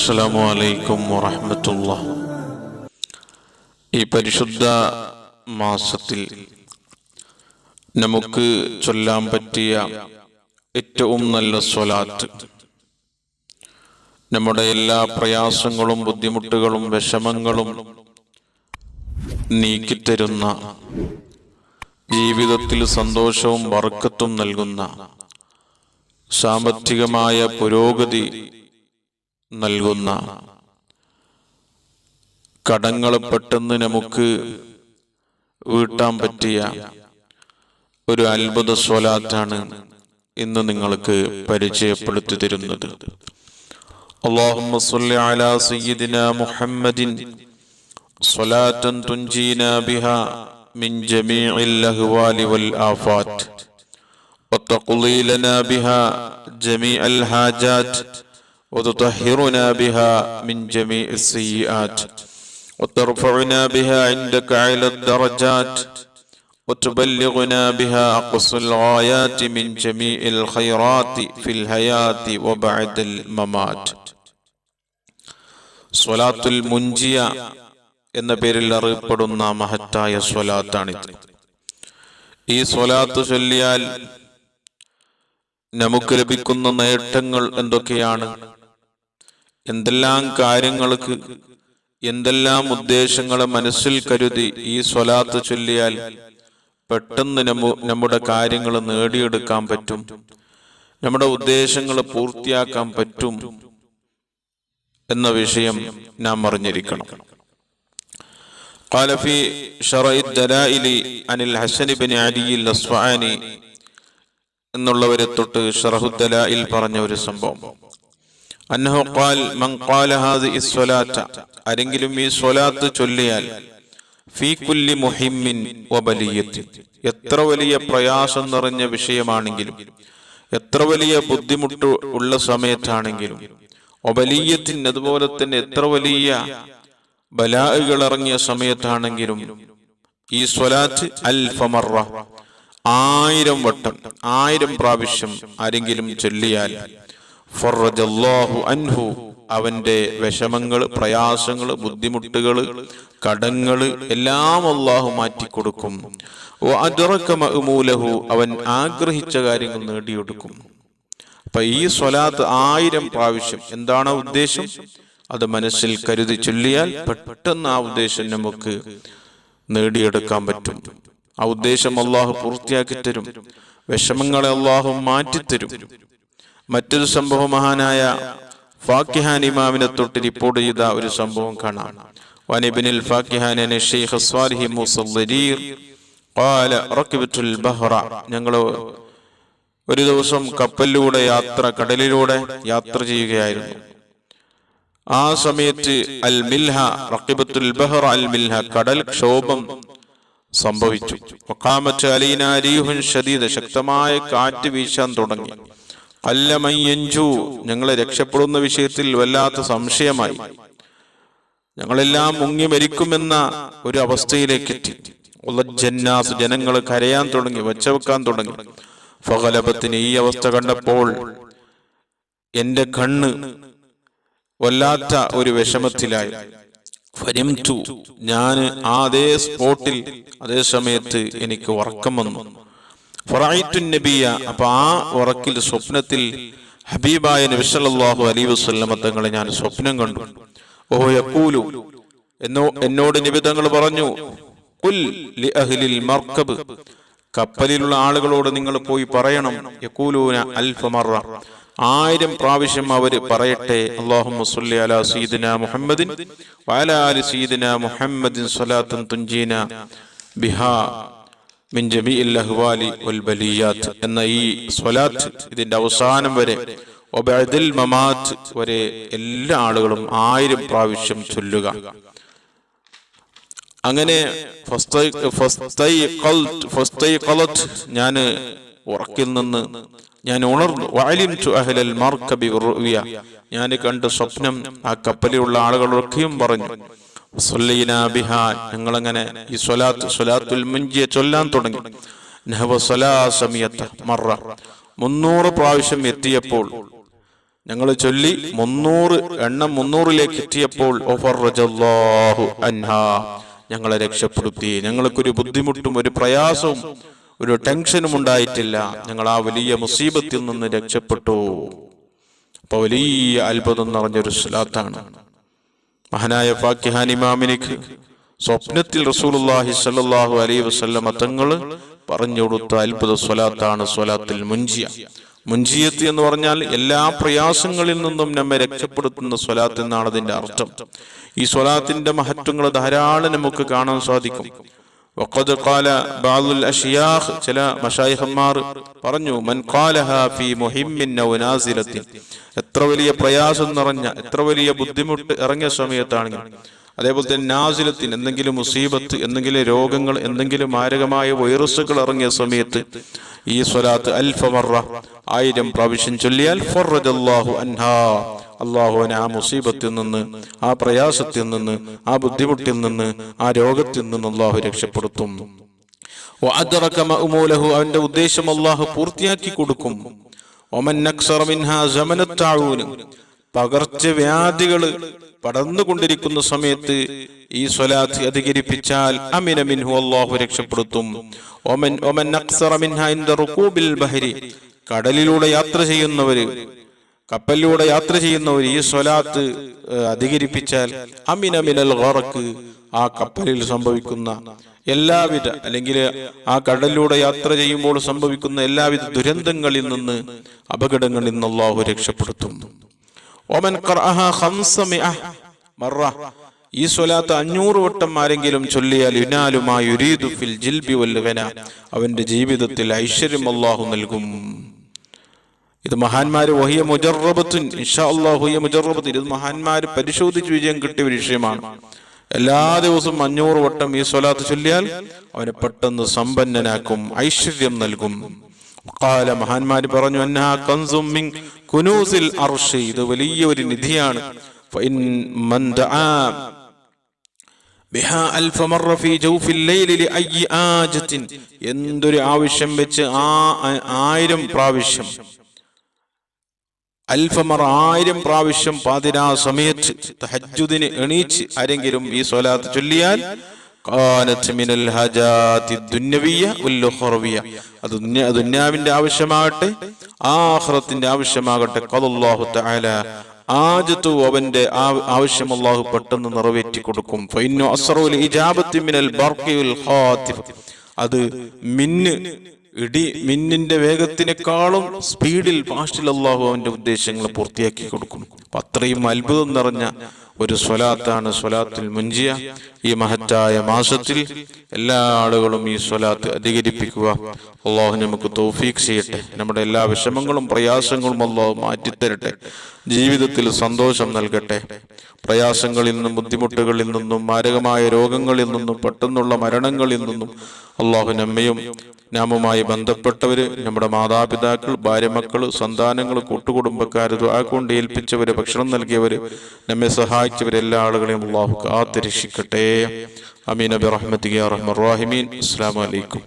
അസ്സലാമു അലൈക്കും വറഹ്മത്തുള്ളാഹി ഈ പരിശുദ്ധ മാസത്തിൽ നമുക്ക് ചൊല്ലാൻ പറ്റിയ ഏറ്റവും നല്ല സ്വലാത്ത്. നമ്മുടെ എല്ലാ പ്രയാസങ്ങളും ബുദ്ധിമുട്ടുകളും വിഷമങ്ങളും നീക്കിത്തരുന്ന ജീവിതത്തിൽ സന്തോഷവും വർക്കത്തും നൽകുന്ന സാമ്പത്തികമായ പുരോഗതി നൽകുന്ന കടങ്ങൾ പെട്ടെന്ന് നമുക്ക് വീട്ടാൻ പറ്റിയ ഒരു അത്ഭുത സ്വലാത്താണ് ഇന്ന് നിങ്ങൾക്ക് പരിചയപ്പെടുത്തി തരുന്നത് اللهم صل على سيدنا محمد صلاة تنجينا بها من جميع الأهوال والآفات وتقضي لنا بها جميع الحاجات وتطهرنا بها من جميع السيئات وترفعنا بها عندك على الدرجات وتبلغنا بها أقصى الغايات من جميع الخيرات في الحياة وبعد الممات صلاة المنجية എന്ന പേരിൽ അറിയപ്പെടുന്ന മഹത്തായ സ്വലാത്താണിത് ഈ സ്വലാത്ത് ചൊല്ലിയാൽ നമുക്ക് ലഭിക്കുന്ന നേട്ടങ്ങൾ എന്തൊക്കെയാണ് എന്തെല്ലാം കാര്യങ്ങൾക്ക് എന്തെല്ലാം ഉദ്ദേശങ്ങളെ മനസ്സിൽ കരുതി ഈ സ്വലാത്ത് ചൊല്ലിയാൽ പെട്ടെന്ന് നമ്മു നമ്മുടെ കാര്യങ്ങൾ നേടിയെടുക്കാൻ പറ്റും നമ്മുടെ ഉദ്ദേശങ്ങൾ പൂർത്തിയാക്കാൻ പറ്റും എന്ന വിഷയം നാം അറിഞ്ഞിരിക്കണം قال في شرع الدلائل عن الحسن بن علي الأصفعاني എന്നുള്ളവരെ തൊട്ട് ഷറഹുദ്ദലായിൽ പറഞ്ഞ ഒരു സംഭവം അന്നഹു ഖാൽ മൻ ഖാല ഹാദിഹി സ്വലാത്ത. ആരെങ്കിലും ഈ സ്വലാത്ത് ചൊല്ലിയാൽ ഫീ കുല്ലി മുഹിമ്മിൻ വബലിയത്തിൻ എത്ര വലിയ പ്രയാസം നിറഞ്ഞ വിഷയമാണെങ്കിലും എത്ര വലിയ ബുദ്ധിമുട്ട് ഉള്ള സമയത്താണെങ്കിലും ഒബലീയത്തിൻ അതുപോലെ തന്നെ എത്ര വലിയ ബലാഹുകൾ ഇറങ്ങിയ സമയത്താണെങ്കിലും ഈ സ്വലാത്ത് അൽ ഫമറ ആയിരം വട്ടം ആയിരം പ്രാവശ്യം ആരെങ്കിലും ചൊല്ലിയാൽ ഫറജല്ലാഹു അൻഹു. അവന്റെ വിഷമങ്ങൾ പ്രയാസങ്ങൾ ബുദ്ധിമുട്ടുകൾ കടങ്ങൾ എല്ലാം അള്ളാഹു മാറ്റിക്കൊടുക്കും. മഅ്മൂലഹു. അവൻ ആഗ്രഹിച്ച കാര്യങ്ങൾ നേടിയെടുക്കും. അപ്പൊ ഈ സ്വലാത്ത് ആയിരം പ്രാവശ്യം. എന്താണ് ഉദ്ദേശം? അത് മനസ്സിൽ കരുതി ചൊല്ലിയാൽ പെട്ടെന്ന് ആ ഉദ്ദേശം നമുക്ക് നേടിയെടുക്കാൻ പറ്റും. ആ ഉദ്ദേശം അള്ളാഹു പൂർത്തിയാക്കി തരും. വിഷമങ്ങളെ അള്ളാഹു മാറ്റിത്തരും. മറ്റൊരു സംഭവം മഹാനായ ഫാക്കിഹാൻ ഇമാമിനെ തൊട്ട് റിപ്പോർട്ട് ചെയ്ത ഒരു സംഭവം കാണാം വനിബിനിൽ ഫാക്കിഹാനെ ഷെയ്ഖ് സ്വാലിഹി മുസല്ലരീർ قال ركبت البحر ഞങ്ങൾ ഒരു ദിവസം കപ്പലിലൂടെ യാത്ര കടലിലൂടെ യാത്ര ചെയ്യുകയായിരുന്നു ആ സമയത്ത് അൽ മിൽഹ റക്കിബത്തുൽ ബഹർ അൽ മിൽഹ കടൽ ക്ഷോഭം സംഭവിച്ചു വഖാമത്ത് അലീന അരീഹുൻ ഷദീദ് ശക്തമായ കാറ്റ് വീശാൻ തുടങ്ങി അല്ലമയ്യഞ്ചു ഞങ്ങളെ രക്ഷപ്പെടുന്ന വിഷയത്തിൽ വല്ലാത്ത സംശയമായി. ഞങ്ങളെല്ലാം മുങ്ങി മരിക്കുമെന്ന ഒരു അവസ്ഥയിലേക്ക് എത്തി ഉള്ളജന്നാസ് ജനങ്ങൾ കരയാൻ തുടങ്ങി വെച്ചവെക്കാൻ തുടങ്ങി. ഫകലപത്തിന് ഈ അവസ്ഥ കണ്ടപ്പോൾ എന്റെ കണ്ണ് വല്ലാത്ത ഒരു വിഷമത്തിലായി. ഫരിംതു ഞാൻ ആ അതേ സ്പോട്ടിൽ അതേ സമയത്ത് എനിക്ക് ഉറക്കം വന്നു. ഫറായിത്തു നബിയ. അപ്പൊ ആ ഉറക്കിൽ സ്വപ്നത്തിൽ ഹബീബായ നബിസല്ലാഹു അലൈ വസ്ലമ തങ്ങളെ ഞാൻ സ്വപ്നം കണ്ടു. ഓ യക്കൂലു എന്നോ എന്നോട് നിബിതങ്ങൾ പറഞ്ഞു കുൽ ലി അഹ്ലിൽ മർക്കബ്. കപ്പലിലുള്ള ആളുകളോട് നിങ്ങൾ പോയി പറയണം. യക്കൂലൂന അൽഫമറ ആയിരം പ്രാവശ്യം അവർ പറയട്ടെ. അള്ളാഹു സുല്ലി അല സീദന മുഹമ്മദിൻ വഅല ആലി മുഹമ്മദിൻ സ്വലാത്തൻ തുഞ്ചീന ബിഹാ. മിൻ വൽ എന്ന ഈ സ്വലാത്ത് ഇതിന്റെ അവസാനം വരെ മമാത്ത് വരെ എല്ലാ ആളുകളും ആയിരം പ്രാവശ്യം ചൊല്ലുക. അങ്ങനെ ഞാൻ ഉറക്കിൽ നിന്ന് ഞാൻ ഉണർന്നു. വാലിംതു അഹ്ലൽ മർക്കബി ഞാൻ കണ്ട സ്വപ്നം ആ കപ്പലിലുള്ള ആളുകളൊക്കെയും പറഞ്ഞു. ബിഹാ ഞങ്ങളങ്ങനെ ഈ സ്വലാത്ത് സ്വലാത്തുൽ മുഞ്ചിയെ ചൊല്ലാൻ തുടങ്ങി. നഹവ മറ. മുന്നൂറ് പ്രാവശ്യം എത്തിയപ്പോൾ ഞങ്ങൾ ചൊല്ലി മുന്നൂറ് എണ്ണം മുന്നൂറിലേക്ക് എത്തിയപ്പോൾ ഞങ്ങളെ രക്ഷപ്പെടുത്തി. ഞങ്ങൾക്കൊരു ബുദ്ധിമുട്ടും ഒരു പ്രയാസവും ഒരു ടെൻഷനും ഉണ്ടായിട്ടില്ല. ഞങ്ങൾ ആ വലിയ മുസീബത്തിൽ നിന്ന് രക്ഷപ്പെട്ടു. അപ്പൊ വലിയ അത്ഭുതം നിറഞ്ഞൊരു സ്വലാത്താണ്. മഹാനായ ഫാക്കിഹാൻ ഇമാമിനിക്ക് സ്വപ്നത്തിൽ റസൂലുള്ളാഹി സ്വല്ലല്ലാഹു അലൈ വസല്ലമ തങ്ങൾ പറഞ്ഞു കൊടുത്ത അത്ഭുത സ്വലാത്താണ് സ്വലാത്തിൽ മുൻജിയ. മുൻജിയത്ത് എന്ന് പറഞ്ഞാൽ എല്ലാ പ്രയാസങ്ങളിൽ നിന്നും നമ്മെ രക്ഷപ്പെടുത്തുന്ന സ്വലാത്ത് എന്നാണ് അതിന്റെ അർത്ഥം. ഈ സ്വലാത്തിന്റെ മഹത്വങ്ങൾ ധാരാളം നമുക്ക് കാണാൻ സാധിക്കും. വഖദ് قال بعض الأشياخ ചില മശായിഖന്മാർ പറഞ്ഞു മൻ ഖാലഹാ ഫീ മുഹിമ്മിൻ ഔ നാസിലത്തിൻ. എത്ര വലിയ പ്രയാസം നിറഞ്ഞ എത്ര വലിയ ബുദ്ധിമുട്ട് ഇറങ്ങിയ സമയത്താണെങ്കിൽ അതേപോലെ തന്നെ നാസിലത്തിന് എന്തെങ്കിലും മുസീബത്ത് എന്തെങ്കിലും രോഗങ്ങൾ എന്തെങ്കിലും മാരകമായ വൈറസുകൾ ഇറങ്ങിയ സമയത്ത് ഈ സ്വലാത്ത് അൽഫമറ ആയിരം പ്രാവശ്യം ചൊല്ലിയാൽ ഫറജല്ലാഹു അൻഹാ. അള്ളാഹുവിനെ ആ മുസീബത്തിൽ നിന്ന് ആ പ്രയാസത്തിൽ നിന്ന് ആ ബുദ്ധിമുട്ടിൽ നിന്ന് ആ രോഗത്തിൽ നിന്ന് അള്ളാഹു രക്ഷപ്പെടുത്തും. അവന്റെ ഉദ്ദേശം അള്ളാഹു പൂർത്തിയാക്കി കൊടുക്കും. ഒമൻ പകർച്ചവ്യാധികൾ പടർന്നുകൊണ്ടിരിക്കുന്ന സമയത്ത് ഈ സ്വലാത്ത് അധികരിപ്പിച്ചാൽ അമിന മിൻഹു അള്ളാഹു രക്ഷപ്പെടുത്തും. ഒമൻ ഒമൻ അക്സറ മിൻഹ ഇൻദ റുകൂബിൽ ബഹരി. കടലിലൂടെ യാത്ര ചെയ്യുന്നവര് കപ്പലിലൂടെ യാത്ര ചെയ്യുന്നവർ ഈ സ്വലാത്ത് അധികരിപ്പിച്ചാൽ അമിന മിനൽ ഗറക്ക് ആ കപ്പലിൽ സംഭവിക്കുന്ന എല്ലാവിധ അല്ലെങ്കിൽ ആ കടലിലൂടെ യാത്ര ചെയ്യുമ്പോൾ സംഭവിക്കുന്ന എല്ലാവിധ ദുരന്തങ്ങളിൽ നിന്ന് അപകടങ്ങളിൽ നിന്ന് അള്ളാഹു രക്ഷപ്പെടുത്തും. ഒമൻ ഈ സ്വലാത്ത് അഞ്ഞൂറ് വട്ടം ആരെങ്കിലും ചൊല്ലിയാൽ ഫിൽ ജിൽബി വല്ലുവന അവന്റെ ജീവിതത്തിൽ ഐശ്വര്യം അള്ളാഹു നൽകും. ഇത് മഹാന്മാര് വഹിയ മുജറബത്തുൻ. ഇൻഷാ മുജറബത്തുൻ ഇത് മഹാന്മാര് പരിശോധിച്ച് വിജയം കിട്ടിയ ഒരു വിഷയമാണ്. എല്ലാ ദിവസവും അഞ്ഞൂറ് വട്ടം ഈ സ്വലാത്ത് ചൊല്ലിയാൽ അവനെ പെട്ടെന്ന് സമ്പന്നനാക്കും ഐശ്വര്യം നൽകും. കാല മഹാന്മാര് പറഞ്ഞു അന്നഹാ കൻസും മിൻ കുനൂസിൽ അർഷി. ഇത് വലിയൊരു നിധിയാണ്. ഫഇൻ മൻ ദആ എന്തൊരു ആവശ്യം വെച്ച് ആ ആയിരം പ്രാവശ്യം അൽഫമർ ആയിരം പ്രാവശ്യം പാതിരാ സമയത്ത് തഹജ്ജുദിന് എണീച്ച് ആരെങ്കിലും ഈ സ്വലാത്ത് ചൊല്ലിയാൽ കാനത്ത് من الحاجات ദുന്യാവിന്റെ ആവശ്യമാകട്ടെ ആഹ്റത്തിന്റെ ആവശ്യമാകട്ടെ ഖദല്ലാഹു തആല ആജത്തു അവന്റെ ആവശ്യം അള്ളാഹു പെട്ടെന്ന് നിറവേറ്റി കൊടുക്കും. മിനൽ അത് മിന്ന് ഇടി മിന്നിന്റെ വേഗത്തിനേക്കാളും സ്പീഡിൽ ഫാസ്റ്റിൽ അള്ളാഹു അവന്റെ ഉദ്ദേശങ്ങൾ പൂർത്തിയാക്കി കൊടുക്കും. അത്രയും അത്ഭുതം നിറഞ്ഞ ഒരു സ്വലാത്താണ് സ്വലാത്തിൽ മുഞ്ചിയ ഈ മഹത്തായ മാസത്തിൽ എല്ലാ ആളുകളും ഈ സ്വലാത്ത് അധികരിപ്പിക്കുക. അള്ളാഹു നമുക്ക് തൗഫീഖ് ചെയ്യട്ടെ. നമ്മുടെ എല്ലാ വിഷമങ്ങളും പ്രയാസങ്ങളും അള്ളാഹു മാറ്റിത്തരട്ടെ. ജീവിതത്തിൽ സന്തോഷം നൽകട്ടെ. പ്രയാസങ്ങളിൽ നിന്നും ബുദ്ധിമുട്ടുകളിൽ നിന്നും മാരകമായ രോഗങ്ങളിൽ നിന്നും പെട്ടെന്നുള്ള മരണങ്ങളിൽ നിന്നും അള്ളാഹു നമ്മയും നാമുമായി ബന്ധപ്പെട്ടവര് നമ്മുടെ മാതാപിതാക്കൾ ഭാര്യമക്കൾ സന്താനങ്ങൾ കൂട്ടുകുടുംബക്കാർ ദുആ കൊണ്ട് ഏൽപ്പിച്ചവര് ഭക്ഷണം നൽകിയവര് നമ്മെ സഹായിച്ചവര് എല്ലാ ആളുകളെയും അള്ളാഹു കാത്തിരക്ഷിക്കട്ടെ. അമീൻ. അബി റഹ്മത്തി റഹ്മർ അസ്സാം വലൈക്കും